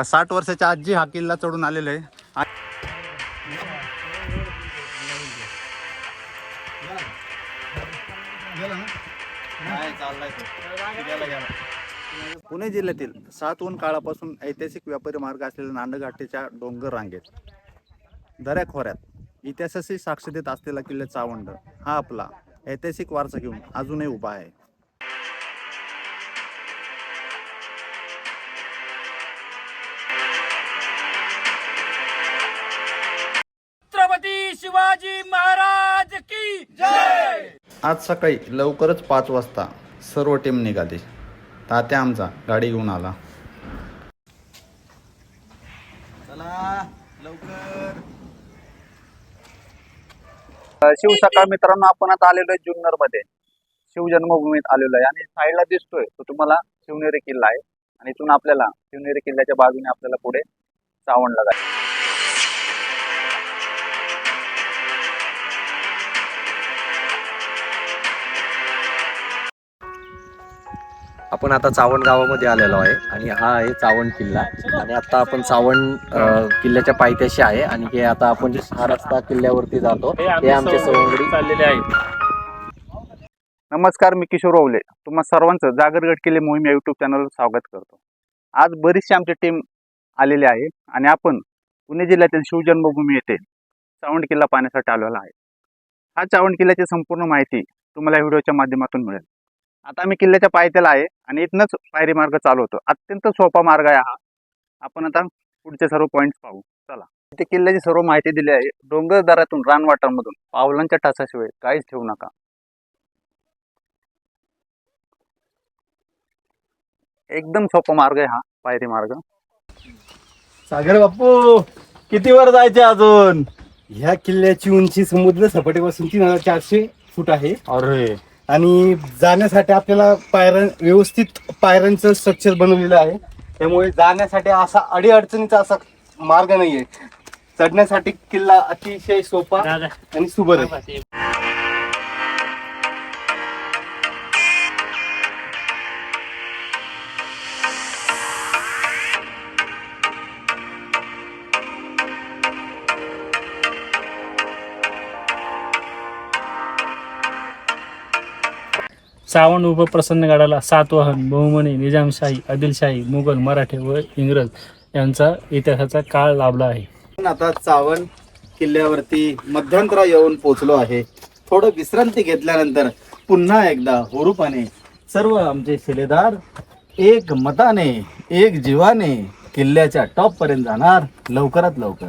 बघा साठ वर्षाच्या आजी हा किल्ला चढून आलेला आहे. पुणे जिल्ह्यातील सातवून काळापासून ऐतिहासिक व्यापारी मार्ग असलेल्या नांदघाटेच्या डोंगर रांगेत दऱ्या खोऱ्यात इतिहासाशी साक्ष देत असलेला किल्ला चावंड हा आपला ऐतिहासिक वारसा घेऊन अजूनही उभा आहे. आज सकाळी लवकरच पाच वाजता सर्व टीम निघाली. तात्या आमचा गाडी घेऊन आला. चला लवकर. शिवसकाळ मित्रांनो आपण आता आलेलो आहे जुन्नरमध्ये शिवजन्मभूमीत आलेलो आहे. आणि साईडला दिसतोय तो तुम्हाला शिवनेरी किल्ला आहे. आणि इथून आपल्याला शिवनेरी किल्ल्याच्या बाजूने आपल्याला पुढे चावणला जायचं आपण आता चावण गावामध्ये आलेलो आहे आणि हा आहे चावण किल्ला. आणि आता आपण चावण किल्ल्याच्या पायथ्याशी आहे आणि हे आता आपण हा रस्ता किल्ल्यावरती जातो. हे आमचे सवंगडी. चाललेले आहेत. नमस्कार मी किशोर ओवले. तुम्हा सर्वांचं जागरगड किल्ले मोहीम या युट्यूब चॅनलवर स्वागत करतो. आज बरीचशी आमची टीम आलेली आहे आणि आपण पुणे जिल्ह्यातील शिवजन्मभूमी येथे चावंड किल्ला पाहण्यासाठी आलेला आहे. हा चावंड किल्ल्याची संपूर्ण माहिती तुम्हाला व्हिडिओच्या माध्यमातून मिळेल. आता आम्ही किल्ल्याच्या पायथ्याला आहे आणि इथनंच पायरी मार्ग चालू होतो. अत्यंत सोपा मार्ग आहे हा. आपण आता पुढचे सर्व पॉईंट्स पाहू. चला. इथे किल्ल्याची सर्व माहिती दिली आहे. डोंगर दरातून रानवाटांमधून पावलांच्या टाचाशिवाय काहीच ठेवू नका. एकदम सोपा मार्ग आहे हा पायरी मार्ग. सागर बापू किती वर जायचे अजून? ह्या किल्ल्याची उंची समुद्र सपाटीपासून तीन हजार चारशे फूट आहे. अरे. आणि जाण्यासाठी आपल्याला पायऱ्या व्यवस्थित पायऱ्यांचं स्ट्रक्चर बनवलेलं आहे. त्यामुळे जाण्यासाठी असा अडीअडचणीचा असा मार्ग नाहीये. चढण्यासाठी किल्ला अतिशय सोपा आणि सुबर आहे सावण उपप्रसन्न गडाला सातवाहन बहुमनी निजामशाही आदिलशाही मुघल मराठे व इंग्रज यांचा इतिहासाचा काळ लाभला आहे. आता चावण किल्ल्यावरती मध्यंतरा येऊन पोचलो आहे. थोडं विश्रांती घेतल्यानंतर पुन्हा एकदा हुरूपाने सर्व आमचे शिलेदार एक मताने एक जीवाने किल्ल्याच्या टॉप पर्यंत जाणार लवकरात लवकर.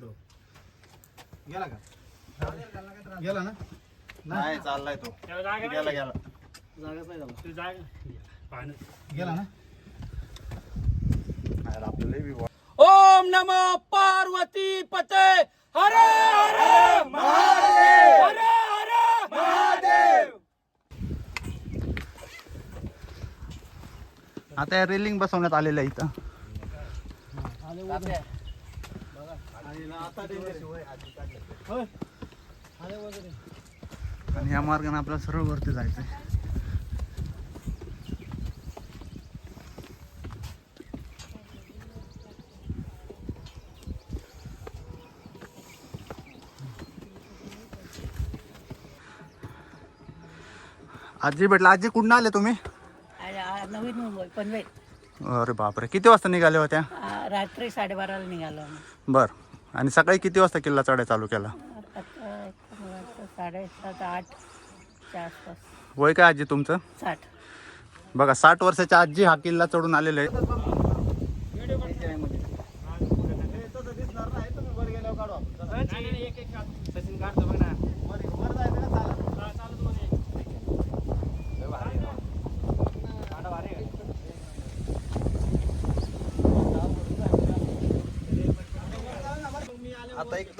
तो गेला का? गेला ना? नाही चाललाय तो. गेला गेला. गेला ना? आपल्याला ओम नमो पार्वती पते। हर हर महादेव। हर हर महादेव। आता या रेलिंग बसवण्यात आलेलं आहे इथं. आणि ह्या मार्गाने आपल्याला सरळ वरती जायचंय. आजी भेटला. आजी कुठून आले तुम्ही? आ- आ- नवीन मुंबई पनवेल. अरे बापरे किती वाजता निघाले होत्या? रात्री साडेबाराला निघालो आम्ही. बर. आणि सकाळी किती वाजता किल्ला चढाय चालू केला? आता काय, साडेसात आठच्या आसपास. वय काय आजी तुमचं? साठ. बघा साठ वर्षाच्या आजी हा किल्ला चढून आलेले आहे. सचिन काढतो बघ ना.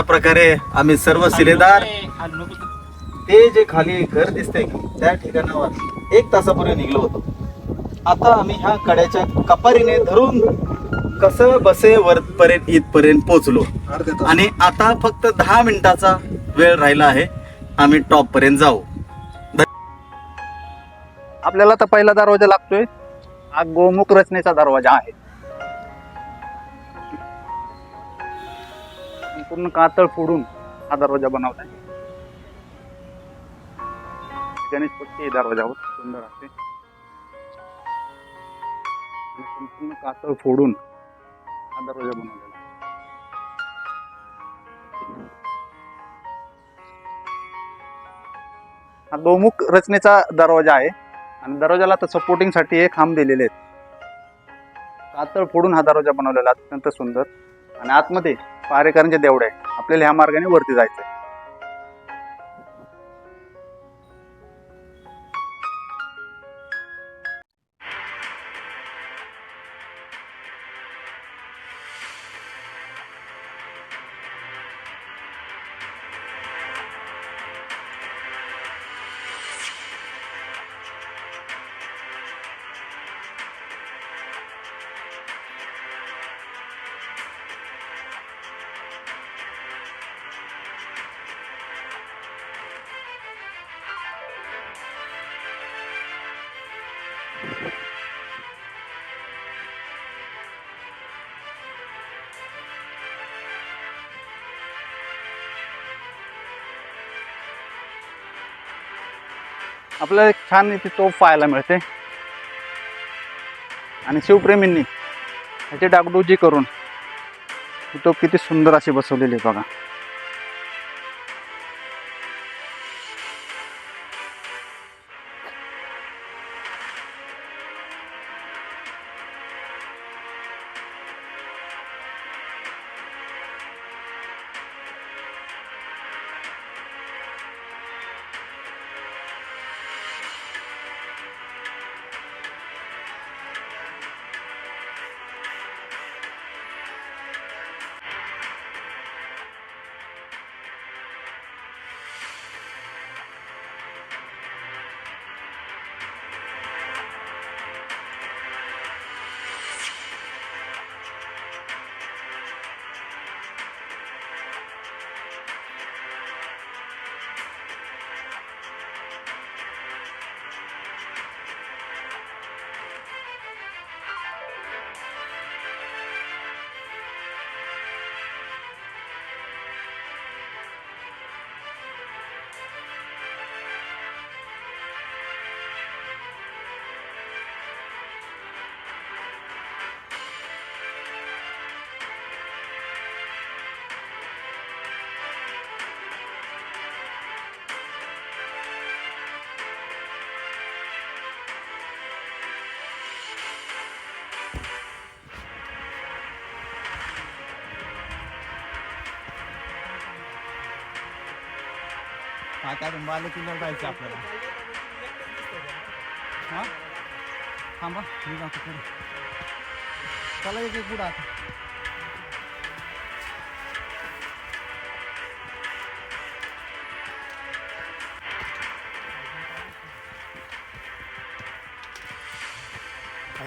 अशा प्रकारे आम्ही सर्व सिलेदार ते जे खाली घर दिसतंय की त्या ठिकाणावर एक तासापूर्वी निघलो होतो. आता आम्ही ह्या कड्याच्या कपारीने धरून कसं बसे वरपर्यंत इथपर्यंत पोहोचलो. आणि आता फक्त दहा मिनिटाचा वेळ राहिला आहे. आम्ही टॉप पर्यंत जाऊ. आपल्याला तर पहिला दरवाजा लागतोय. हा गोमुख रचनेचा दरवाजा आहे. पूर्ण कातळ फोडून हा दरवाजा बनवलाय. गणेश पट्टी दरवाजा दरवाजावर सुंदर असते संपूर्ण कातळ फोडून हा दरवाजा बनवलेला हा दोमुख रचनेचा दरवाजा आहे. आणि दरवाजाला तर सपोर्टिंगसाठी हे खांब दिलेले आहेत. कातळ फोडून हा दरवाजा बनवलेला अत्यंत सुंदर. आणि आतमध्ये पारेकरांचे देवडे. आहे आपल्याला ह्या मार्गाने वरती जायचंय. आपल्याला एक छान इथे तोफ पाहायला मिळते. आणि शिवप्रेमींनी ह्याची डागडुजी करून ही तोफ किती सुंदर अशी बसवलेली आहे बघा. आता बालेकिल्ल्यावर जायचं आपल्याला. हा? थांबा मी जातो पुढे. चला एक पुढं आता. हा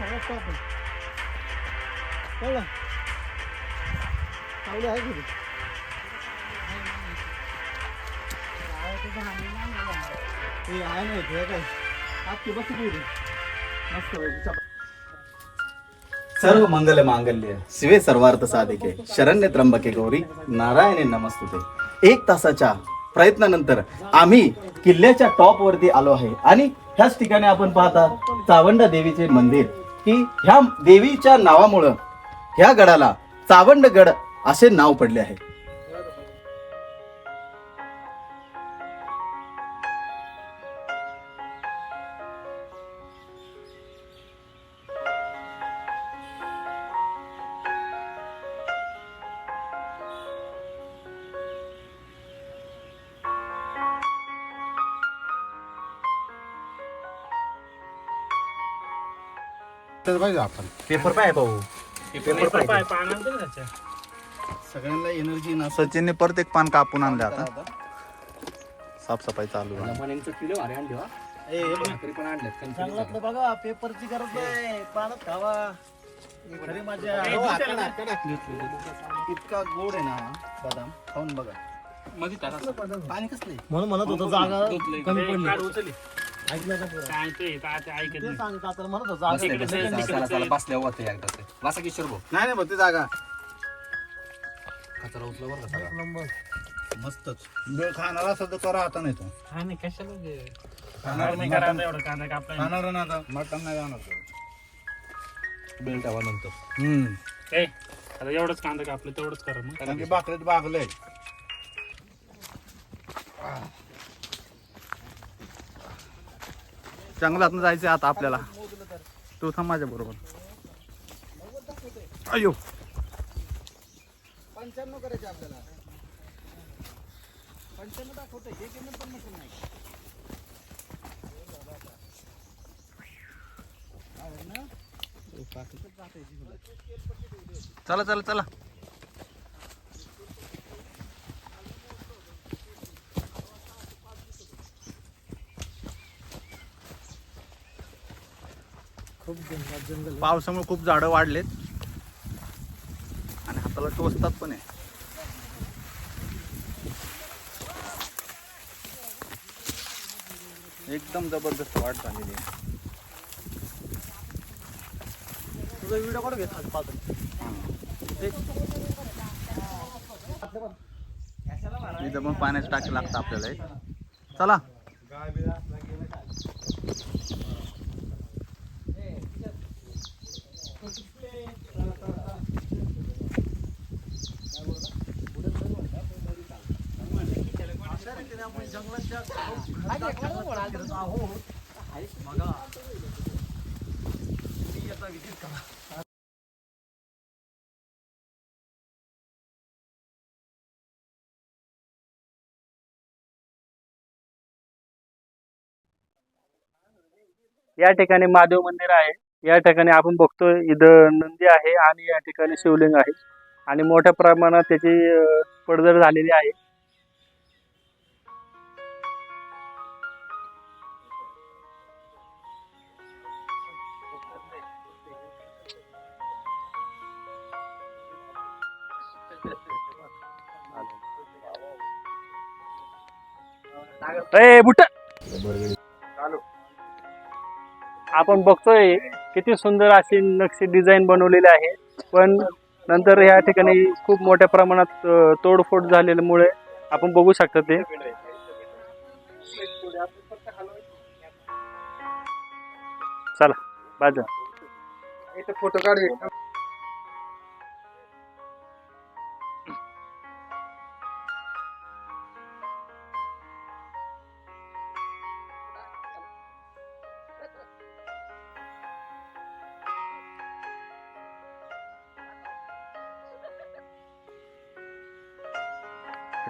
सगळं स्टॉप आहे. कळलं सावली आहे की आहे ना इथे, काय? आजची बस किती होती? मस्त सर्व मंगल मांगल्य. शिवे सर्वार्थ साधिके. शरण्य त्र्यंबके गौरी नारायणे नमस्तुते. एक तासाच्या प्रयत्नानंतर आम्ही किल्ल्याच्या टॉप वरती आलो आहे. आणि ह्याच ठिकाणी आपण पाहता चावंडा देवीचे मंदिर. की ह्या देवीच्या नावामुळं ह्या गडाला चावंड गड असे नाव पडले आहे. पेपर पाय भाऊ. पेपर पाय. सगळ्यांना एनर्जी ना सचिनने परत एक पान कापून आणले आता. साफसफाई चालू हा. बघा. पेपरची गरज नाही. पाण्यात खावा. खरी. इतका गोड आहे ना बदाम. खाऊन बघा. पाणी कसले म्हणून म्हणत होतो जागा कमी पडली. आता ऐकत नाही. चला, चला, बसल्यावर होते एकदा ते. बसा किशोर भाऊ. नाही नाही भरती जागा. कचरा उचला बरं का सगळा. नंबर. मस्तच. वेळ खाणारा करा आता नाही तो. हा, नाही, कशाला ते? खाणार नाही करा आता एवढं कांदा कापला. खाणार ना आता. मटण नाही जाणार. बेल ठेवा नंतर. हम्म. ए, आता एवढंच कांदा कापलं तेवढंच करा मग. कारण की बाकरीत बागलंय जंगलात जायचं आता आपल्याला. तू थांब माझ्या बरोबर अयो. पंच्याण्णव करायचे आपल्याला. पंच्याण्णव हे किंमत पण नाही. चला चला चला. पावसामुळे खूप झाडं वाढलेत. आणि हाताला टोचतात पण आहे. एकदम जबरदस्त वाढ झालेली आहे. तुझा व्हिडिओ काढून घेत पाहतो? इथं पण पाण्याची टाकी लागतं आपल्याला एक. चला. या ठिकाणी महादेव मंदिर आहे. या ठिकाणी आपण बघतोय इथं नंदी आहे आणि या ठिकाणी शिवलिंग आहे. आणि मोठ्या प्रमाणात त्याची पडझड झालेली आहे. ए बुट. आपण बघतोय किती सुंदर अशी नक्षी डिझाईन बनवलेली आहे. पण नंतर या ठिकाणी खूप मोठ्या प्रमाणात तोडफोड झालेल्यामुळे आपण बघू शकता ते. चला बाजा फोटो काढ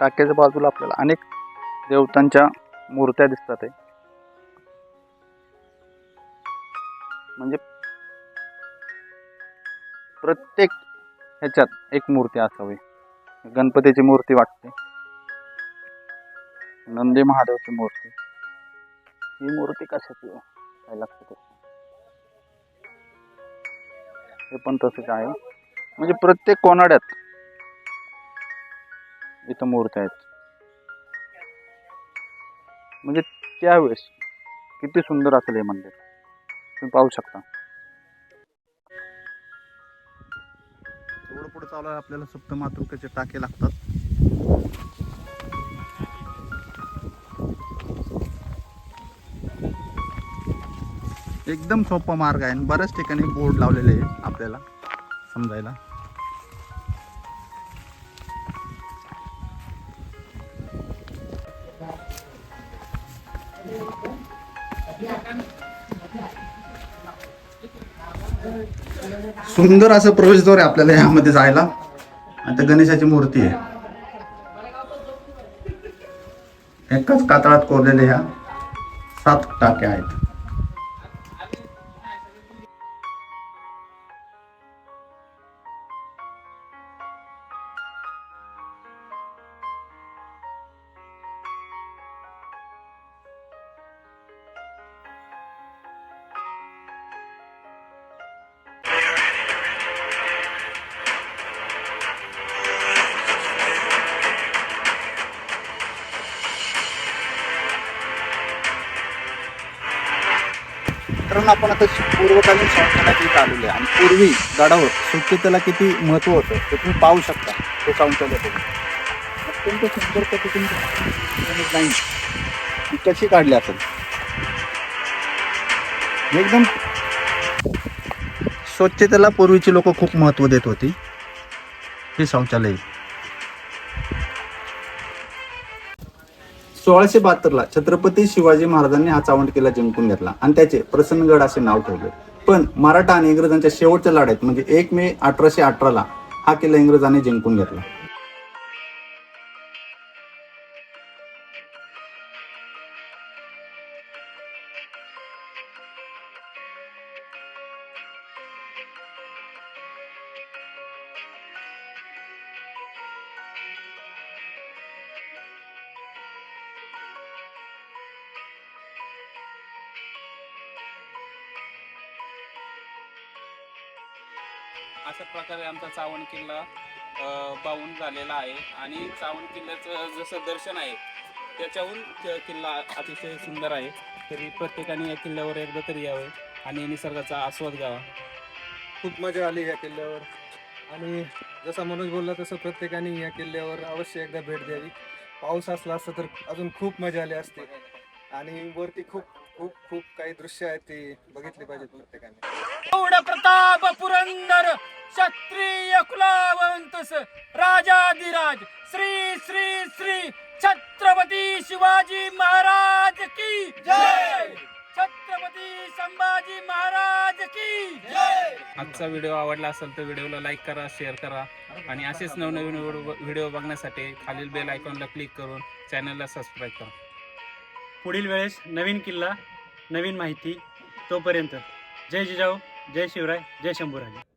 टाक्याच्या बाजूला आपल्याला अनेक देवतांच्या मूर्त्या दिसतात आहे. म्हणजे प्रत्येक ह्याच्यात एक मूर्ती असावी. गणपतीची मूर्ती वाटते. नंदी महादेवची मूर्ती. ही मूर्ती कशाची काय लक्षात हे पण तसंच आहे. म्हणजे प्रत्येक कोनाड्यात इथं मूर्त आहेत. म्हणजे त्यावेळेस किती सुंदर असेल हे मंदिर. तुम्ही पाहू शकता. थोडं पुढे चालू आपल्याला सप्त मातृकेचे टाके लागतात. एकदम सोपा मार्ग आहे आणि बऱ्याच ठिकाणी बोर्ड लावलेले आहे आपल्याला समजायला. सुंदर असं प्रवेशद्वार आहे आपल्याला यामध्ये जायला. आता गणेशाची मूर्ती आहे. एकाच कातळात कोरलेल्या ह्या सात टाक्या आहेत. म्हणून आपण आता पूर्वकालीन संस्थानात इथं आलेले आहे आणि पूर्वी गडावर स्वच्छतेला किती महत्त्व होतं ते तुम्ही पाहू शकता ते संस्थानात अत्यंत सुंदर पद्धतीने नाही. ती कशी काढली असेल एकदम स्वच्छतेला पूर्वीची लोक खूप महत्त्व देत होती. हे शौचालय सोळाशे बहात्तरला छत्रपती शिवाजी महाराजांनी हा चावंड किल्ला जिंकून घेतला आणि त्याचे प्रसन्नगड असे नाव ठेवले. पण मराठा आणि इंग्रजांच्या शेवटच्या लढाईत म्हणजे एक मे अठराशे अठराला हा किल्ला इंग्रजांनी जिंकून घेतला. अशा प्रकारे आमचा चावण किल्ला पाहून झालेला आहे. आणि चावण किल्ल्याचं जसं दर्शन आहे त्याच्याहून किल्ला अतिशय सुंदर आहे. तरी प्रत्येकाने या किल्ल्यावर एकदा तरी यावे आणि निसर्गाचा आस्वाद घ्यावा. खूप मजा आली या किल्ल्यावर. आणि जसा मनोज बोलला तसं प्रत्येकाने या किल्ल्यावर अवश्य एकदा भेट द्यावी. पाऊस असला असता तर अजून खूप मजा आली असते. आणि वरती खूप खूप खूप काही दृश्य आहेत ती बघितली पाहिजेत प्रत्येकाने. प्रताप पुरंदर क्षत्रिय कुलावंतस राजाधिराज श्री श्री श्री छत्रपती शिवाजी महाराज की जय! छत्रपती संभाजी महाराज की जय! आजचा व्हिडिओ आवडला असेल तर व्हिडिओला लाईक करा शेअर करा आणि असेच नवनवीन व्हिडिओ- व्हिडिओ बघण्यासाठी खालील बेल आयकॉनला क्लिक करून चॅनलला सबस्क्राईब करा. पुढील वेळेस नवीन किल्ला नवीन माहिती तोपर्यंत. जय जिजाऊ जय शिवराय जय शंभूराजे.